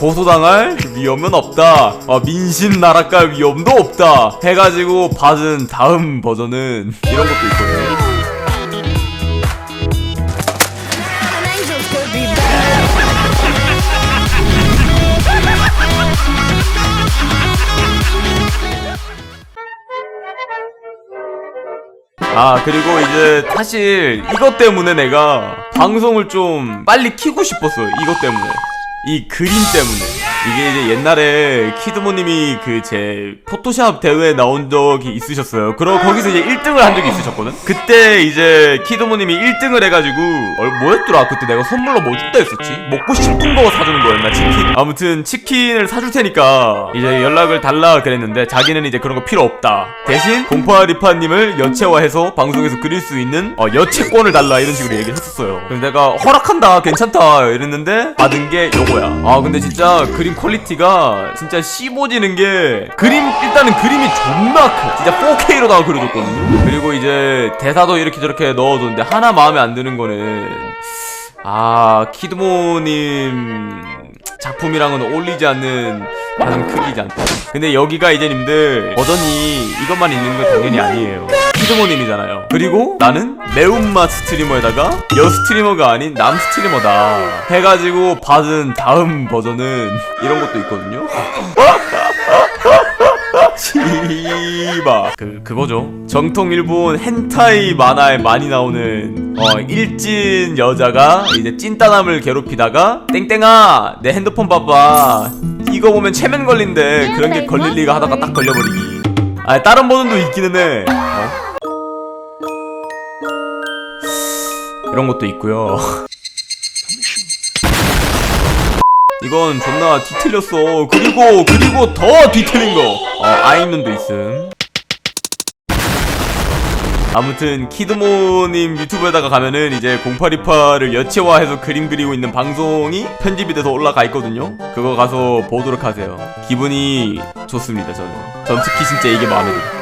고소당할 위험은 없다. 어, 민신 나락갈 위험도 없다. 해가지고 받은 다음 버전은 이런 것도 있거든요. 아 그리고 이제 사실 이것 때문에 내가 방송을 좀 빨리 키고 싶었어 이것 때문에 이 그림 때문에 이게 이제 옛날에 키드모님이 그 제 포토샵 대회에 나온 적이 있으셨어요. 그럼 거기서 이제 1등을 한 적이 있으셨거든? 그때 이제 키드모님이 1등을 해가지고 어, 뭐였더라? 그때 내가 선물로 뭐 줬다 했었지? 먹고 싶은 거 사주는 거였나 치킨? 아무튼 치킨을 사줄 테니까 이제 연락을 달라 그랬는데 자기는 이제 그런 거 필요 없다. 대신 공파리파님을 여체화해서 방송에서 그릴 수 있는 어, 여체권을 달라 이런 식으로 얘기를 했었어요. 그래서 내가 허락한다 괜찮다 이랬는데 받은 게 요거야. 아 근데 진짜 그림 퀄리티가 진짜 씹어지는 게 그림 일단은 그림이 존나 커 진짜 4K로다가 그려줬거든요 그리고 이제 대사도 이렇게 저렇게 넣어줬는데 하나 마음에 안 드는 거는 아 키드모님 작품이랑은 어울리지 않는 가장 크기지 않다. 근데 여기가 이제 님들 버전이 이것만 있는 건 당연히 아니에요. 키드모님이잖아요. 그리고 나는 매운맛 스트리머에다가 여 스트리머가 아닌 남 스트리머다. 해가지고 받은 다음 버전은 이런 것도 있거든요. 씨바 그 그거죠 정통 일본 헨타이 만화에 많이 나오는 어 일진 여자가 이제 찐따남을 괴롭히다가 땡땡아 내 핸드폰 봐봐 이거 보면 체면 걸린대 그런 게 걸릴 리가 하다가 딱 걸려버리기 아 다른 버전도 있기는 해 어? 이런 것도 있고요 이건 존나 뒤틀렸어. 그리고 그리고 더 뒤틀린 거. 어, 아이눈도 있음. 아무튼 키드모님 유튜브에다가 가면은 이제 0828을 여체화해서 그림 그리고 있는 방송이 편집이 돼서 올라가 있거든요. 그거 가서 보도록 하세요. 기분이 좋습니다 저는. 전 특히 진짜 이게 마음에 들어요.